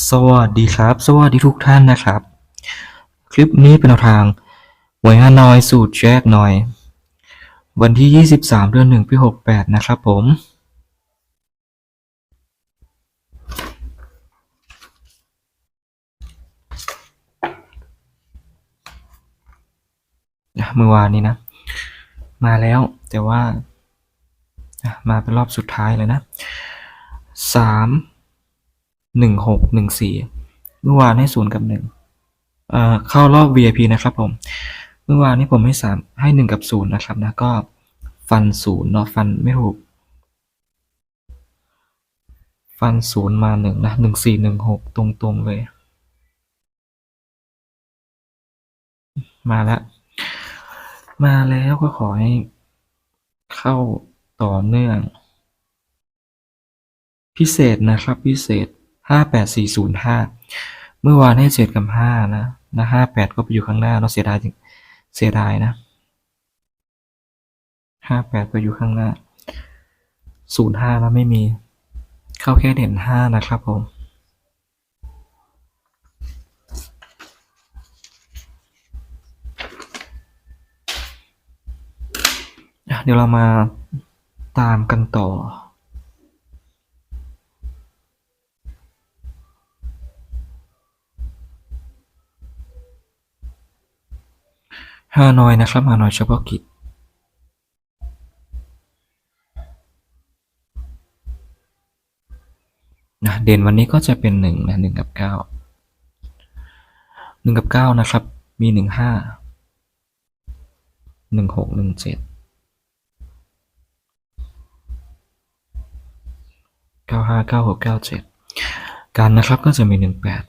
สวัสดีครับ สวัสดีทุกท่านนะครับ คลิปนี้เป็นแนวทางหวยฮานอยสูตรแยกหน่อย วันที่ 23 เดือน1ปี68 นะครับผม เมื่อวานนี้นะ มาแล้วแต่ว่า มาเป็นรอบสุดท้ายเลยนะสาม หนึ่งหกหนึ่งสี่เมื่อวานให้ศูนย์กับหนึ่งเข้ารอบ VIP นะครับผม เมื่อวานนี้ผมให้สามให้หนึ่งกับศูนย์นะครับนะก็ฟันศูนย์เนาะฟันไม่ถูก ฟันศูนย์มาหนึ่งนะหนึ่งสี่หนึ่งหกตรงๆเลย มาแล้ว มาแล้วก็ขอให้เข้าต่อเนื่อง พิเศษนะครับพิเศษ ห้าแปดสี่ศูนย์ห้าเมื่อวานให้เจ็ดกับห้านะนะห้าแปดก็ไปอยู่ข้างหน้าเนาะเสียดายจริงเสียดายนะห้าแปดไปอยู่ข้างหน้าศูนย์ห้าแล้วไม่มี เข้าแค่เด่นห้านะครับผมเดี๋ยวเรามาตามกันต่อ ฮานอยนะครับฮานอยเฉพาะกิจนะเด่นวันนี้ก็จะเป็นหนึ่งนะหนึ่งกับเก้าหนึ่งกับเก้านะครับ มีหนึ่งห้าหนึ่งหกหนึ่งเจ็ดเก้าห้าเก้าหกเก้าเจ็ดการนะครับก็จะมีหนึ่งแปด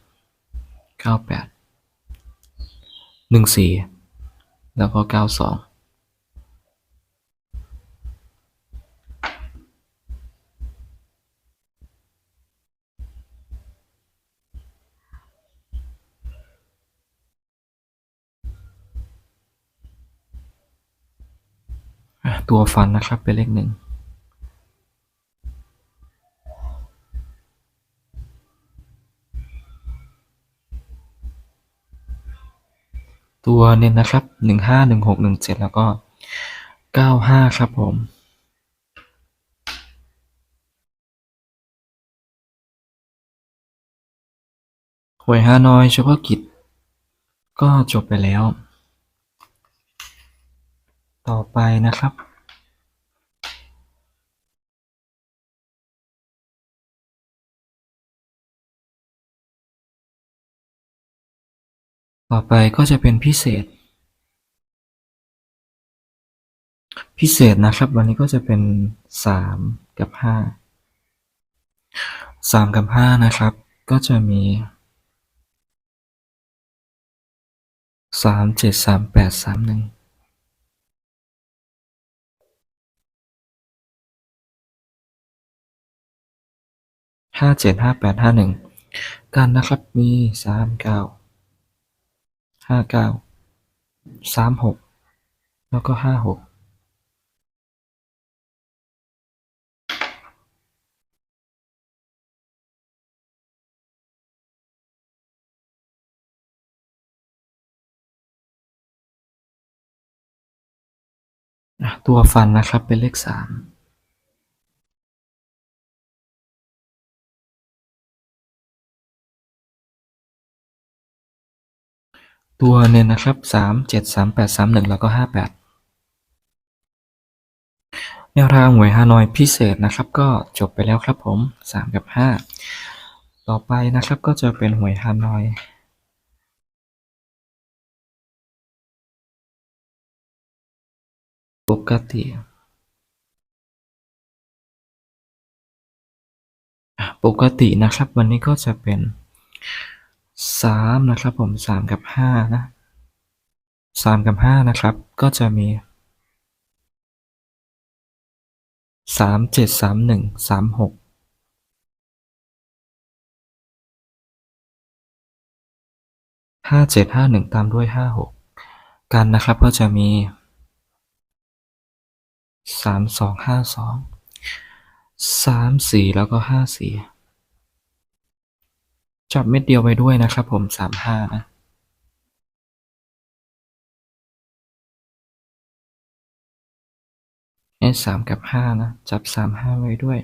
เก้าแปดหนึ่งสี่ แล้วก็ 92ตัวฟันนะครับเป็นเลขหนึ่ง ตัวเน้นนะครับหนึ่งห้าหนึ่งหกหนึ่งเจ็ดแล้วก็เก้าห้าครับผมหวยฮานอยเฉพาะกิจ ก็จบไปแล้ว ต่อไปนะครับ ต่อไปก็จะเป็นพิเศษ พิเศษนะครับ วันนี้ก็จะเป็นสามกับห้าสามกับห้านะครับ ก็จะมีสามเจ็ดสามแปดสามหนึ่งห้าเจ็ดห้าแปดห้าหนึ่งกันนะครับมีสามเก้า ห้าเก้าสามหกแล้วก็ห้าหกอะตัวฟันนะครับเป็นเลขสาม ตัวเน้นนะครับสามเจ็ดสามแปดสามหนึ่งแล้วก็ห้าแปดแนวทางหวยฮานอยพิเศษนะครับ ก็จบไปแล้วครับผมสามกับห้าต่อไปนะครับก็จะเป็นหวยฮานอยปกติปกตินะครับ วันนี้ก็จะเป็น สามนะครับผมสามกับห้านะสามกับห้านะครับ ก็จะมีสามเจ็ดสามหนึ่งสามหกห้าเจ็ดห้าหนึ่งตามด้วยห้าหกกันนะครับก็จะมีสามสองห้าสองสามสี่แล้วก็ห้าสี่ จับเม็ดเดียวไปด้วยนะครับผมสามห้านะให้สามกับห้านะ จับสามห้าไว้ด้วย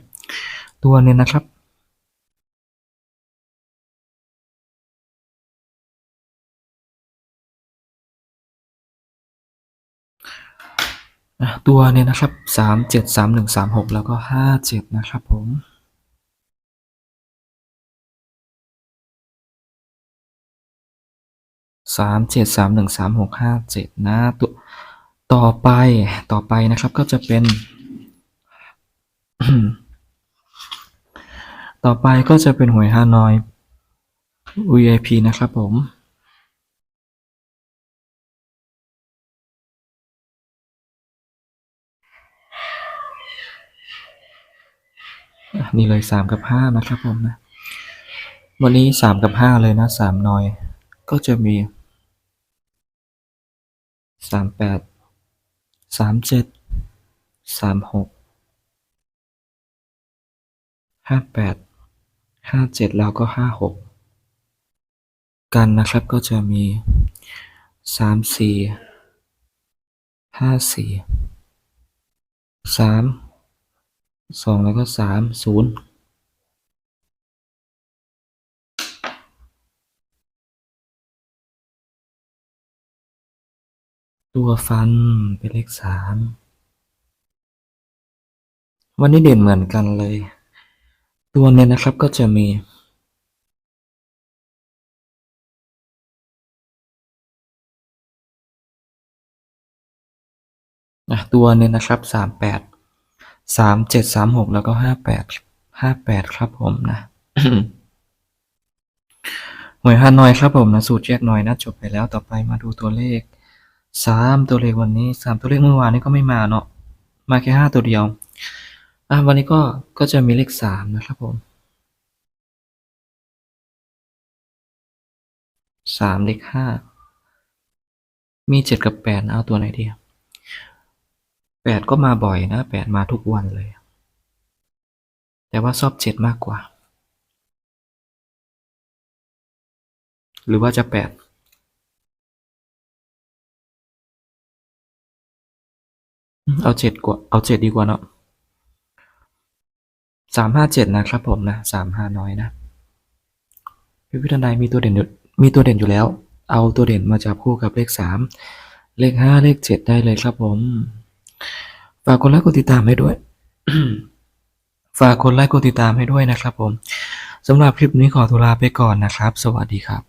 ตัวเนี่ยนะครับอะตัวเนี่ยนะครับสามเจ็ดสามหนึ่งสามหกแล้วก็ห้าเจ็ดนะครับผม สามเจ็ดสามหนึ่งสามหกห้าเจ็ดนะตัวต่อไปต่อไปนะครับก็จะเป็นต่อไปก็จะเป็นหวยฮานอย VIP นะครับผม นี่เลยสามกับห้านะครับผมนะ วันนี้สามกับห้าเลยนะสามนอย ก็จะมี สามแปด สามเจ็ด สามหก ห้าแปด ห้าเจ็ดแล้วก็ห้าหก กันนะครับก็จะมีสามสี่ ห้าสี่ สาม สองแล้วก็สามศูนย์ ตัวฟันเป็นเลขสามวันนี้เด่นเหมือนกันเลย ตัวเนี้ยนะครับก็จะมีอะตัวเนี้ยนะครับสามแปดสามเจ็ดสามหกแล้วก็ห้าแปดห้าแปดครับผมนะหวยฮานอยครับผมนะ สูตรแยกหน่อยนะจบไปแล้วต่อไปมาดูตัวเลข สามตัวเลขวันนี้สามตัวเลขเมื่อวานนี้ก็ไม่มาเนาะมาแค่ห้าตัวเดียวอะวันนี้ก็ก็จะมีเลขสามนะครับผมสามเลขห้ามีเจ็ดกับแปดเอาตัวไหนดีแปดก็มาบ่อยนะแปดมาทุกวันเลย แต่ว่าชอบเจ็ดมากกว่า หรือว่าจะแปด เอาเจ็ดกว่า เอาเจ็ดดีกว่าเนาะสามห้าเจ็ดนะครับผมนะสามห้าน้อยนะพิพิธนายมีตัวเด่นมีตัวเด่นอยู่แล้ว เอาตัวเด่นมาจับคู่กับเลขสามเลขห้าเลขเจ็ดได้เลยครับผม ฝากกดไลค์กดติดตามให้ด้วย ฝากกดไลค์กดติดตามให้ด้วยนะครับผมสำหรับคลิปนี้ขอตัวลาไปก่อนนะครับ สวัสดีครับ